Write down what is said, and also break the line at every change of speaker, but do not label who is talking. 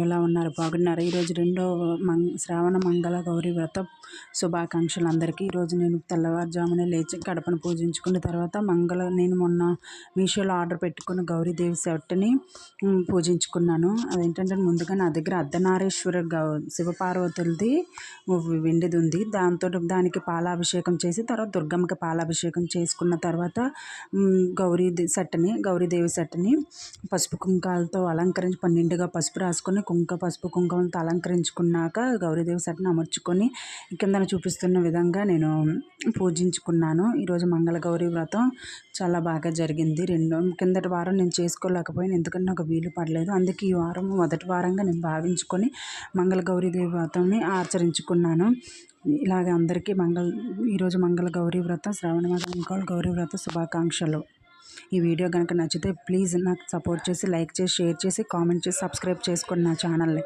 ఎలా ఉన్నారు? బాగున్నారు? ఈరోజు రెండో మం శ్రావణ మంగళ గౌరీ వ్రతం శుభాకాంక్షలు అందరికీ. ఈరోజు నేను తెల్లవారుజామునే లేచి గడపను పూజించుకున్న తర్వాత మంగళ నేను మొన్న మీషోలో ఆర్డర్ పెట్టుకున్న గౌరీదేవి సెట్ని పూజించుకున్నాను. అదేంటంటే ముందుగా నా దగ్గర అర్ధనారేశ్వర గౌ శివపార్వతులది వెండిది ఉంది దాంతో దానికి పాలాభిషేకం చేసి తర్వాత దుర్గమ్మకి పాలాభిషేకం చేసుకున్న తర్వాత గౌరీ సెట్ని గౌరీదేవి సెట్ని పసుపు కుంకాలతో అలంకరించి పన్నెండుగా పసుపు రాసుకుని కుంక పసుపు కుంకుమలతో అలంకరించుకున్నాక గౌరీదేవి సట్ని అమర్చుకొని కిందన చూపిస్తున్న విధంగా నేను పూజించుకున్నాను. ఈరోజు మంగళగౌరి వ్రతం చాలా బాగా జరిగింది. రెండు కిందటి వారం నేను చేసుకోలేకపోయాను. ఎందుకంటే నాకు వీలు పడలేదు. అందుకే ఈ వారం మొదటి వారంగా నేను భావించుకొని మంగళగౌరీదేవి వ్రతంని ఆచరించుకున్నాను. ఇలాగ అందరికీ మంగళ ఈరోజు మంగళ గౌరీ వ్రతం శ్రావణ మాసం గౌరీ వ్రత శుభాకాంక్షలు. ఈ వీడియో కనుక నచ్చితే ప్లీజ్ నాకు సపోర్ట్ చేసి లైక్ చేసి షేర్ చేసి కామెంట్ చేసి సబ్స్క్రైబ్ చేసుకోండి నా ఛానల్ని.